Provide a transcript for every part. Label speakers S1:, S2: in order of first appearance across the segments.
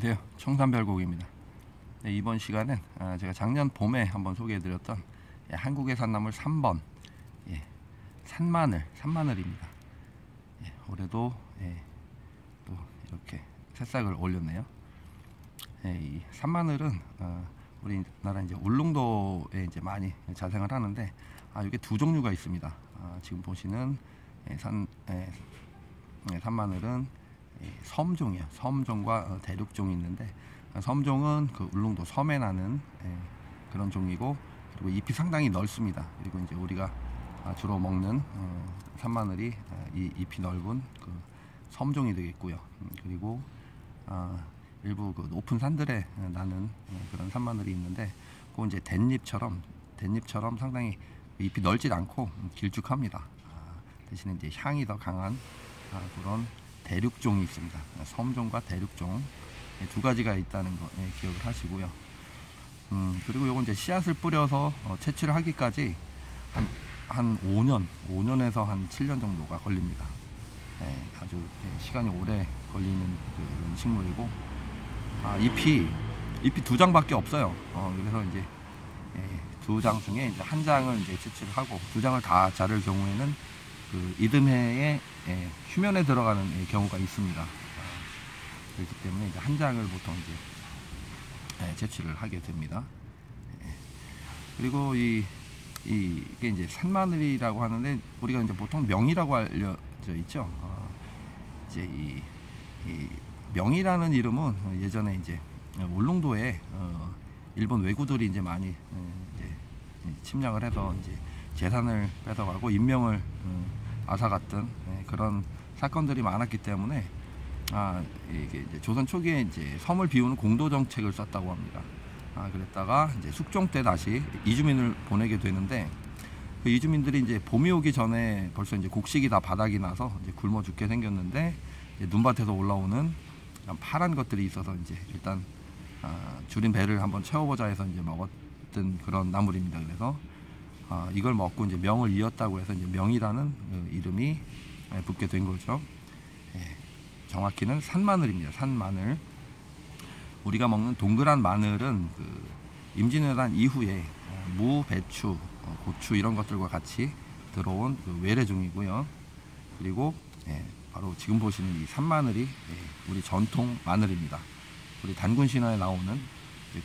S1: 안녕하세요. 청산별곡입니다. 네, 이번 시간은 아, 제가 작년 봄에 한번 소개해드렸던 예, 한국의 산나물 3번 예, 산마늘 산마늘입니다. 예, 올해도 예, 또 이렇게 새싹을 올렸네요. 예, 이 산마늘은 어, 우리나라 이제 울릉도에 이제 많이 자생을 하는데 아 이게 두 종류가 있습니다. 아, 지금 보시는 예, 산 산마늘은 이 섬종이요. 섬종과 어, 대륙종이 있는데 어, 섬종은 그 울릉도 섬에 나는 예, 그런 종이고 그리고 잎이 상당히 넓습니다. 그리고 이제 우리가 아, 주로 먹는 어, 산마늘이 아, 이 잎이 넓은 그 섬종이 되겠고요. 음, 그리고 아, 일부 그 높은 산들에 나는 어, 그런 산마늘이 있는데 그 이제 댄잎처럼 댄잎처럼 상당히 잎이 넓지 않고 길쭉합니다. 아, 대신에 이제 향이 더 강한 아, 그런 대륙종이 있습니다. 섬종과 대륙종 예, 두 가지가 있다는 거 예, 기억을 하시고요. 음, 그리고 요건 이제 씨앗을 뿌려서 어, 채취를 하기까지 한, 한 5년, 5년에서 한 7년 정도가 걸립니다. 예, 아주 예, 시간이 오래 걸리는 그 식물이고, 아, 잎이, 잎이 두 장밖에 없어요. 어, 그래서 이제 예, 두장 중에 이제 한 장을 이제 채취를 하고 두 장을 다 자를 경우에는 그 이듬해에 예, 휴면에 들어가는 예, 경우가 있습니다. 아, 그렇기 때문에 이제 한 장을 보통 이제 예, 채취를 하게 됩니다. 예. 그리고 이, 이 이게 이제 산마늘이라고 하는데 우리가 이제 보통 명이라고 알려져 있죠. 어, 이제 이, 이 명이라는 이름은 예전에 이제 울릉도에 어, 일본 왜구들이 이제 많이 어, 이제 침략을 해서 이제 재산을 뺏어가고 인명을 어, 앗아갔던 예, 그런 사건들이 많았기 때문에 아 이게 조선 초기에 이제 섬을 비우는 공도 정책을 썼다고 합니다. 아 그랬다가 이제 숙종 때 다시 이주민을 보내게 되는데 그 이주민들이 이제 봄이 오기 전에 벌써 이제 곡식이 다 바닥이 나서 이제 굶어 죽게 생겼는데 눈밭에서 올라오는 파란 것들이 있어서 이제 일단 아, 줄인 배를 한번 채워보자 해서 이제 먹었던 그런 나물입니다. 그래서 아, 이걸 먹고 이제 명을 이었다고 해서 이제 명이라는 그 이름이 예, 붙게 된 거죠. 예, 정확히는 산마늘입니다. 산마늘. 우리가 먹는 동그란 마늘은 그 임진왜란 이후에 어, 무, 배추, 어, 고추 이런 것들과 같이 들어온 그 외래종이고요. 그리고 예, 바로 지금 보시는 이 산마늘이 예, 우리 전통 마늘입니다. 우리 단군 신화에 나오는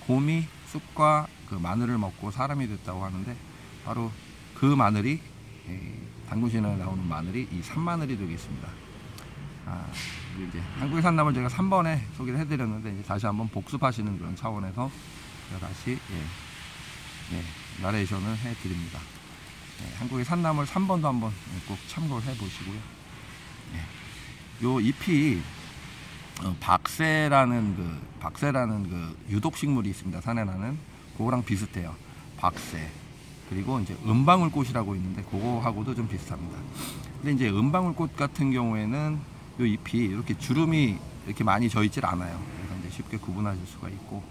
S1: 곰이 쑥과 그 마늘을 먹고 사람이 됐다고 하는데 바로 그 마늘이 당구신에 나오는 마늘이 이 산마늘이 되겠습니다. 아, 이제 한국의 산나물 제가 3번에 소개를 해드렸는데 다시 한번 복습하시는 그런 차원에서 제가 다시 예, 예, 나레이션을 해드립니다. 예, 한국의 산나물 3번도 한번 꼭 참고를 해보시고요. 예, 요 잎이 어, 박새라는 그 박새라는 그 유독 식물이 있습니다. 산에 나는 그거랑 비슷해요. 박새. 그리고 이제 은방울꽃이라고 있는데 그거하고도 좀 비슷합니다. 근데 이제 은방울꽃 같은 경우에는 요 잎이 이렇게 주름이 이렇게 많이 져 있질 않아요. 그래서 이제 쉽게 구분하실 수가 있고,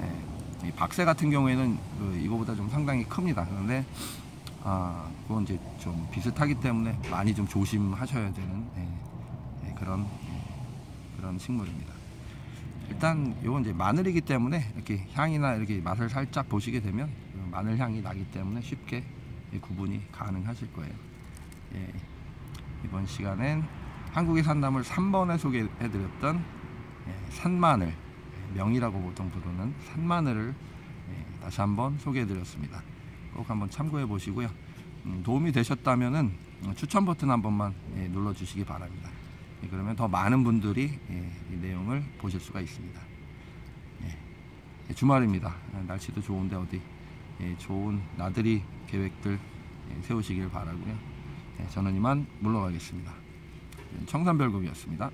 S1: 예, 이 박새 같은 경우에는 그 이거보다 좀 상당히 큽니다. 그런데 아, 그건 이제 좀 비슷하기 때문에 많이 좀 조심하셔야 되는 예, 예, 그런 예, 그런 식물입니다. 일단 이건 이제 마늘이기 때문에 이렇게 향이나 이렇게 맛을 살짝 보시게 되면 마늘 향이 나기 때문에 쉽게 구분이 가능하실 거예요. 예, 이번 시간엔 한국의 산나물 3번에 소개해드렸던 예, 산마늘 예, 명이라고 보통 부르는 산마늘을 예, 다시 한번 소개해드렸습니다. 꼭 한번 참고해 보시고요. 음, 도움이 되셨다면 추천 버튼 한 번만 예, 눌러주시기 바랍니다. 예, 그러면 더 많은 분들이 이 내용을 보실 수가 있습니다. 주말입니다. 날씨도 좋은데 어디 예, 좋은 나들이 계획들 예, 세우시길 바라고요. 예, 저는 이만 물러가겠습니다. 청산별곡이었습니다.